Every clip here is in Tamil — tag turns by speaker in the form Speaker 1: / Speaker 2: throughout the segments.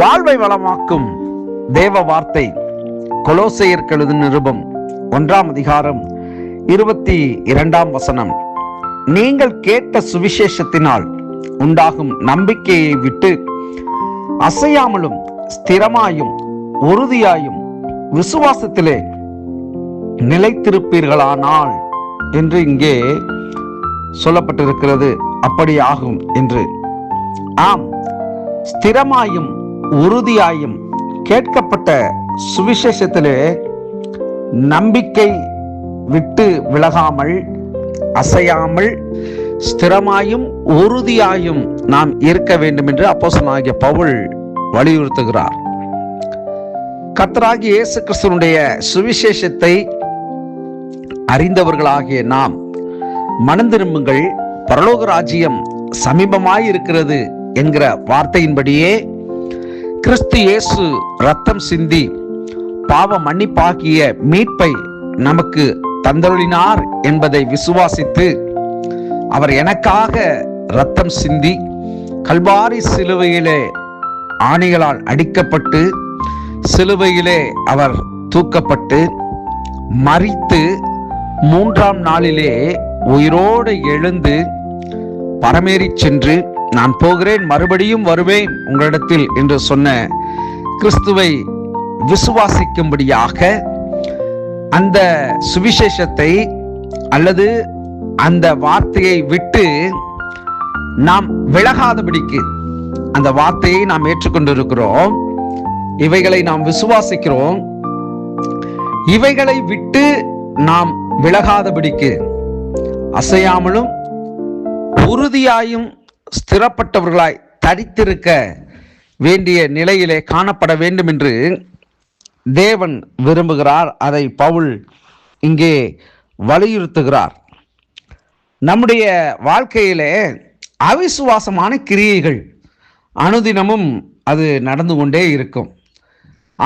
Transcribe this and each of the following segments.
Speaker 1: வாழ்வை வளமாக்கும் தேவ வார்த்தை கொலோசையர் கழுது நிருபம் ஒன்றாம் அதிகாரம் இருபத்தி இரண்டாம் வசனம் நீங்கள் கேட்ட சுவிசேஷத்தினால் உண்டாகும் நம்பிக்கையை விட்டு அசையாமலும் ஸ்திரமாயும் உறுதியாயும் விசுவாசத்திலே நிலைத்திருப்பீர்களானால் என்று இங்கே சொல்லப்பட்டிருக்கிறது அப்படியாகும் என்று ஆம் ஸ்திரமாயும் உறுதியாயும் கேட்கப்பட்ட சுவிசேஷத்திலே நம்பிக்கை விட்டு விலகாமல் அசையாமல் ஸ்திரமாயும் உறுதியாயும் நாம் இருக்க வேண்டும் என்று அப்போசனாகிய பவுல் வலியுறுத்துகிறார் கத்தராகி இயேசு கிறிஸ்தனுடைய சுவிசேஷத்தை அறிந்தவர்களாகிய நாம் மனந்திரும்புங்கள் பரலோக ராஜ்யம் சமீபமாயிருக்கிறது என்கிற வார்த்தையின்படியே கிறிஸ்து இயேசு ரத்தம் சிந்தி பாவ மன்னிப்பாகிய மீட்பை நமக்கு தந்தருளினார் என்பதை விசுவாசித்து அவர் எனக்காக ரத்தம் சிந்தி கல்வாரி சிலுவையிலே ஆணிகளால் அடிக்கப்பட்டு சிலுவையிலே அவர் தூக்கப்பட்டு மறித்து மூன்றாம் நாளிலே உயிரோடு எழுந்து பரமேறி சென்று நான் போகிறேன் மறுபடியும் வருவேன் உங்களிடத்தில் என்று சொன்ன கிறிஸ்துவை விசுவாசிக்கும்படியாக அந்த சுவிசேஷத்தை அல்லது அந்த வார்த்தையை விட்டு நாம் விலகாதபடிக்கு அந்த வார்த்தையை நாம் ஏற்றுக்கொண்டிருக்கிறோம் இவைகளை நாம் விசுவாசிக்கிறோம் இவைகளை விட்டு நாம் விலகாதபடிக்கு அசையாமலும் உறுதியாயும் ஸ்திரப்பட்டவர்களாய் தரித்திருக்க வேண்டிய நிலையிலே காணப்பட வேண்டும் என்று தேவன் விரும்புகிறார் அதை பவுல் இங்கே வலியுறுத்துகிறார் நம்முடைய வாழ்க்கையிலே அவிசுவாசமான கிரியைகள் அனுதினமும் அது நடந்து கொண்டே இருக்கும்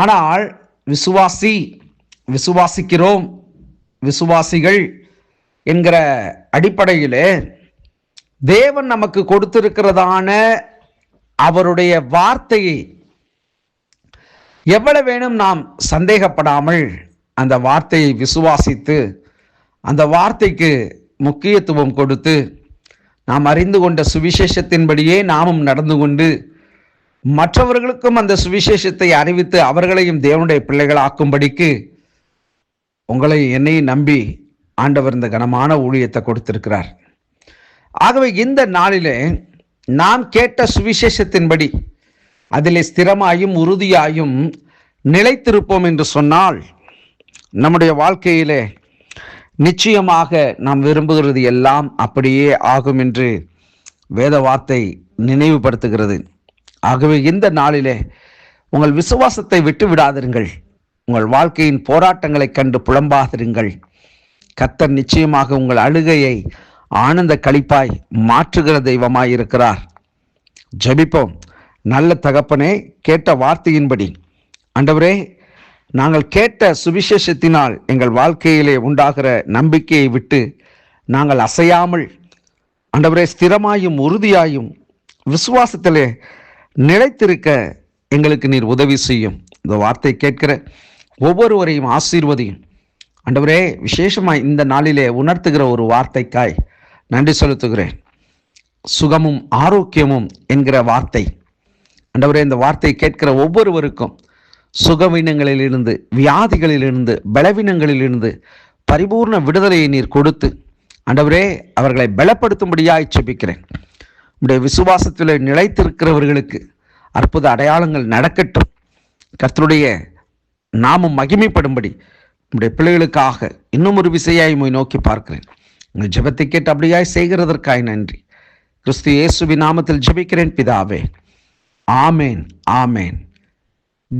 Speaker 1: ஆனால் விசுவாசி விசுவாசிக்கிறோம் விசுவாசிகள் என்கிற அடிப்படையிலே தேவன் நமக்கு கொடுத்திருக்கிறதான அவருடைய வார்த்தையை எவ்வளவு வேணும் நாம் சந்தேகப்படாமல் அந்த வார்த்தையை விசுவாசித்து அந்த வார்த்தைக்கு முக்கியத்துவம் கொடுத்து நாம் அறிந்து கொண்ட சுவிசேஷத்தின்படியே நாமும் நடந்து கொண்டு மற்றவர்களுக்கும் அந்த சுவிசேஷத்தை அறிவித்து அவர்களையும் தேவனுடைய பிள்ளைகளாக்கும்படிக்கு உங்களை என்னை நம்பி ஆண்டவர் இந்த கனமான ஊழியத்தை கொடுத்திருக்கிறார் ஆகவே இந்த நாளிலே நாம் கேட்ட சுவிசேஷத்தின்படி அதிலே ஸ்திரமாயும் உறுதியாயும் நிலைத்திருப்போம் என்று சொன்னால் நம்முடைய வாழ்க்கையிலே நிச்சயமாக நாம் விரும்புகிறது எல்லாம் அப்படியே ஆகும் என்று வேத வார்த்தை நினைவுபடுத்துகிறது ஆகவே இந்த நாளிலே உங்கள் விசுவாசத்தை விட்டு விடாதிருங்கள் உங்கள் வாழ்க்கையின் போராட்டங்களை கண்டு புலம்பாதிருங்கள் கத்தர் நிச்சயமாக உங்கள் அழுகையை ஆனந்த களிப்பாய் மாற்றுகிற தெய்வமாய் இருக்கிறார் ஜபிப்போம் நல்ல தகப்பனே கேட்ட வார்த்தையின்படி அண்டவரே நாங்கள் கேட்ட சுவிசேஷத்தினால் எங்கள் வாழ்க்கையிலே உண்டாகிற நம்பிக்கையை விட்டு நாங்கள் அசையாமல் அண்டவரே ஸ்திரமாயும் உறுதியாயும் விசுவாசத்திலே நிலைத்திருக்க எங்களுக்கு நீர் உதவி செய்யும் இந்த வார்த்தை கேட்கிற ஒவ்வொருவரையும் ஆசீர்வதியும் அண்டவரே விசேஷமாக இந்த நாளிலே உணர்த்துகிற ஒரு வார்த்தைக்காய் நன்றி செலுத்துகிறேன் சுகமும் ஆரோக்கியமும் என்கிற வார்த்தை அண்டவரே இந்த வார்த்தையை கேட்கிற ஒவ்வொருவருக்கும் சுகவீனங்களிலிருந்து வியாதிகளிலிருந்து பலவீனங்களிலிருந்து பரிபூர்ண விடுதலையை நீர் கொடுத்து அண்டவரே அவர்களை பலப்படுத்தும்படியாக செபிக்கிறேன் உடைய விசுவாசத்தில் நிலைத்திருக்கிறவர்களுக்கு அற்புத அடையாளங்கள் நடக்கட்டும் கர்த்தருடைய நாமும் மகிமைப்படும்படி நம்முடைய பிள்ளைகளுக்காக இன்னும் ஒரு விசையாய் நோக்கி பார்க்கிறேன் உங்கள் ஜபத்தை கேட்டு அப்படியாய் செய்கிறதற்காய் நன்றி கிறிஸ்து இயேசுவி நாமத்தில் ஜெபிக்கிறேன் பிதாவே ஆமேன் ஆமேன்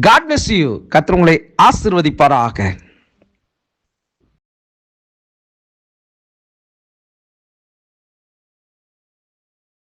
Speaker 1: காட் பிளஸ் யூ கத்திரங்களை ஆசிர்வதிப்பாராக